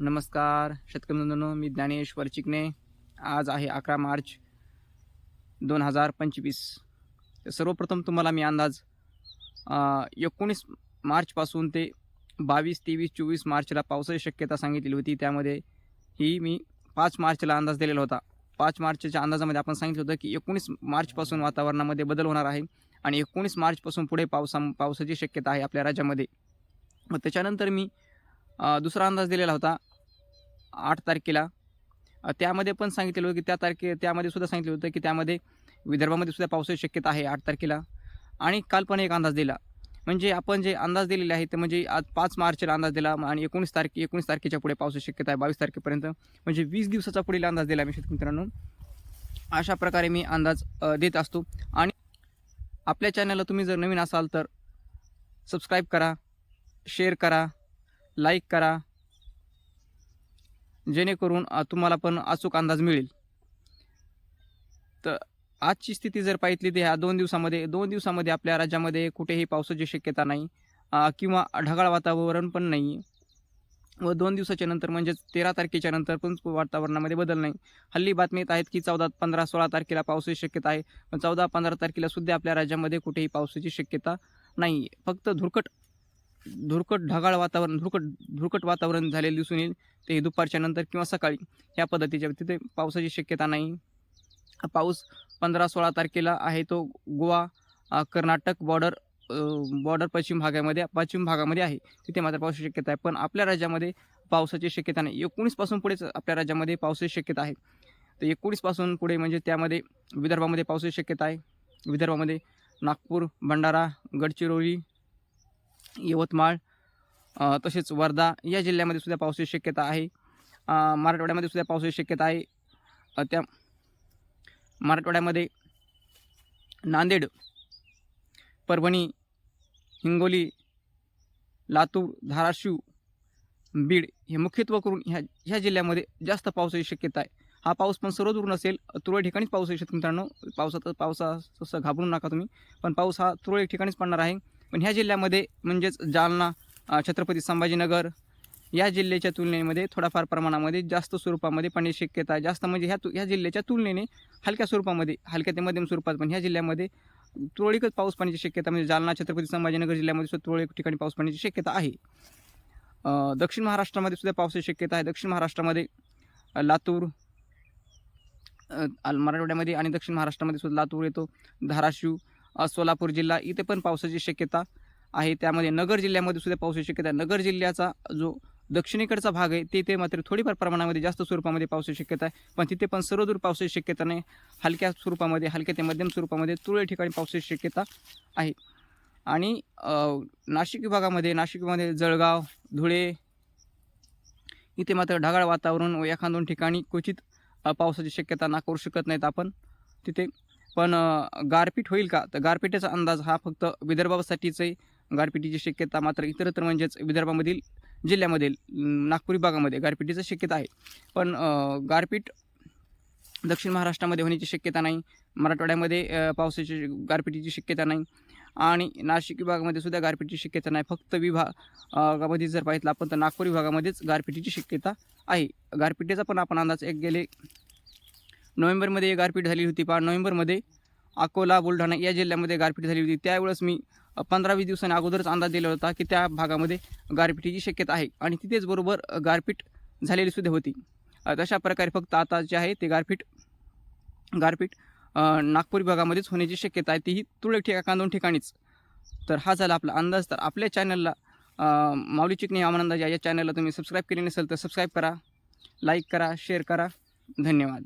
नमस्कार शेतकरी बंधूंनो मी ज्ञानेश्वर वरचिकने. आज आहे अकरा मार्च दोन हजार पंचवीस. तर सर्वप्रथम तुम्हाला मी अंदाज एकोणीस मार्चपासून ते बावीस तेवीस चोवीस मार्चला पावसाची शक्यता सांगितलेली होती. त्यामध्ये ही मी पाच मार्चला अंदाज दिलेला होता. पाच मार्चच्या अंदाजामध्ये आपण सांगितलं होतं की एकोणीस मार्चपासून वातावरणामध्ये बदल होणार आहे आणि एकोणीस मार्चपासून पुढे पावसा पावसाची शक्यता आहे आपल्या राज्यामध्ये. मग त्याच्यानंतर मी दुसरा अंदाज दिलेला होता आठ तारखेला. त्यामध्ये पण सांगितलेलं होतं की त्या तारखे त्यामध्ये सुद्धा सांगितलं होतं की त्यामध्ये विदर्भामध्ये सुद्धा पावसाची शक्यता आहे आठ तारखेला. आणि काल पण एक अंदाज दिला. म्हणजे आपण जे अंदाज दिलेले आहे ते म्हणजे आज पाच मार्चला अंदाज दिला आणि एकोणीस तारखे एकोणीस तारखेच्या पुढे पावसाची शक्यता आहे बावीस तारखेपर्यंत. म्हणजे वीस दिवसाचा पुढील अंदाज दिला मी शेतकरी मित्रांनो. अशा प्रकारे मी अंदाज देत असतो. आणि आपल्या चॅनलला तुम्ही जर नवीन असाल तर सबस्क्राईब करा शेअर करा. लाईक करा. जेणेकरून तुम्हाला पण अचूक अंदाज मिळेल. तर आजची स्थिती जर पाहितली तर ह्या दोन दिवसामध्ये दोन दिवसामध्ये आपल्या राज्यामध्ये कुठेही पावसाची शक्यता नाही. किंवा ढगाळ वातावरण पण नाही. व दोन दिवसाच्या नंतर म्हणजेच तेरा तारखेच्या नंतर पण वातावरणामध्ये बदल नाही. हल्ली बातमी येत आहेत की चौदा पंधरा सोळा तारखेला पावसाची शक्यता आहे. पण चौदा पंधरा तारखेला सुद्धा आपल्या राज्यामध्ये कुठेही पावसाची शक्यता नाही. फक्त धुरकट धुरकट ढगाळ वातावरण धुरकट धुरकट वातावरण झालेलं दिसून येईल. ते दुपारच्या नंतर किंवा सकाळी ह्या पद्धतीच्या तिथे पावसाची शक्यता नाही. पाऊस पंधरा सोळा तारखेला आहे तो गोवा कर्नाटक बॉर्डर बॉर्डर पश्चिम भागामध्ये पश्चिम भागामध्ये आहे. तिथे मात्र पावसाची शक्यता आहे. पण आपल्या राज्यामध्ये पावसाची शक्यता नाही. एकोणीसपासून पुढेच आपल्या राज्यामध्ये पावसाची शक्यता आहे. तर एकोणीसपासून पुढे म्हणजे त्यामध्ये विदर्भामध्ये पावसाची शक्यता आहे. विदर्भामध्ये नागपूर भंडारा गडचिरोली यवतमाळ तसेच वर्धा या जिल्ह्यामध्ये सुद्धा पावसाची शक्यता आहे. मराठवाड्यामध्ये सुद्धा पावसाची शक्यता आहे. त्या मराठवाड्यामध्ये नांदेड परभणी हिंगोली लातूर धाराशिव बीड हे मुख्यत्व करून ह्या ह्या जिल्ह्यामध्ये जास्त पावसाची शक्यता आहे. हा पाऊस पण सर्वदूर नसेल तुरळक ठिकाणीच पाऊस येऊ शकतो मित्रांनो. पावसात पावसा घाबरू नका तुम्ही. पण पाऊस हा तुरळक ठिकाणीच पडणार आहे. पण ह्या जिल्ह्यामध्ये म्हणजेच जालना छत्रपती संभाजीनगर या जिल्ह्याच्या तुलनेमध्ये थोड्याफार प्रमाणामध्ये जास्त स्वरूपामध्ये पाण्याची शक्यता आहे. जास्त म्हणजे ह्या तु ह्या जिल्ह्याच्या तुलनेने हलक्या स्वरूपामध्ये हलक्या ते मध्यम स्वरूपात. पण ह्या जिल्ह्यामध्ये तुरळकच पाऊस पाण्याची शक्यता म्हणजे जालना छत्रपती संभाजीनगर जिल्ह्यामध्ये सुद्धा तुरळक ठिकाणी पाऊस पाण्याची शक्यता आहे. दक्षिण महाराष्ट्रामध्ये सुद्धा पावसाची शक्यता आहे. दक्षिण महाराष्ट्रामध्ये लातूर मराठवाड्यामध्ये आणि दक्षिण महाराष्ट्रामध्ये सुद्धा लातूर येतो. धाराशिव सोलापूर जिल्हा इथे पण पावसाची शक्यता आहे. त्यामध्ये नगर जिल्ह्यामध्ये सुद्धा पावसाची शक्यता आहे. नगर जिल्ह्याचा जो दक्षिणेकडचा भाग आहे तिथे मात्र थोडीफार प्रमाणामध्ये जास्त स्वरूपामध्ये पावसाची शक्यता आहे. पण तिथे पण सर्वदूर पावसाची शक्यता नाही. हलक्या स्वरूपामध्ये हलक्या ते मध्यम स्वरूपामध्ये तुरळक ठिकाणी पावसाची शक्यता आहे. आणि नाशिक विभागामध्ये नाशिकमध्ये जळगाव धुळे इथे मात्र ढगाळ वातावरण व एखाद दोन ठिकाणी क्वचित पावसाची शक्यता नाकारू शकत नाहीत आपण. तिथे पण गारपीट होईल का? तर गारपीटेचा अंदाज हा फक्त विदर्भासाठीच आहे गारपिटीची शक्यता मात्र इतरत्र म्हणजेच विदर्भामधील जिल्ह्यामधील नागपुरी नागपूर विभागामध्ये गारपिटीची शक्यता आहे. पण गारपीट दक्षिण महाराष्ट्रामध्ये होण्याची शक्यता नाही. मराठवाड्यामध्ये पावसाची गारपिटीची शक्यता नाही. आणि नाशिक विभागामध्ये सुद्धा गारपीटची शक्यता नाही. फक्त विभागामध्ये जर पाहिलं आपण तर नागपूर विभागामध्येच गारपिटीची शक्यता आहे. गारपिटीचा पण आपण अंदाज एक गेले नोव्हेंबरमध्ये गारपीट झाली होती पहा नोव्हेंबरमध्ये अकोला बुलढाणा या जिल्ह्यामध्ये गारपीट झाली होती. त्यावेळेस मी पंधरा वीस दिवसांनी अगोदरच अंदाज दिला होता की त्या भागामध्ये गारपिटीची शक्यता आहे आणि तिथेच बरोबर गारपीट झालेली सुद्धा होती. तशा प्रकारे फक्त आता जे आहे ते गारपीट गारपीट नागपूर विभागामध्येच होण्याची शक्यता आहे. तीही तुरळक ठिका दोन ठिकाणीच. तर हा झाला आपला अंदाज. तर आपल्या चॅनलला माऊली चिकणी हवामान अंदाज या चॅनलला तुम्ही सबस्क्राईब केले नसेल तर सबस्क्राईब करा लाईक करा शेअर करा. धन्यवाद.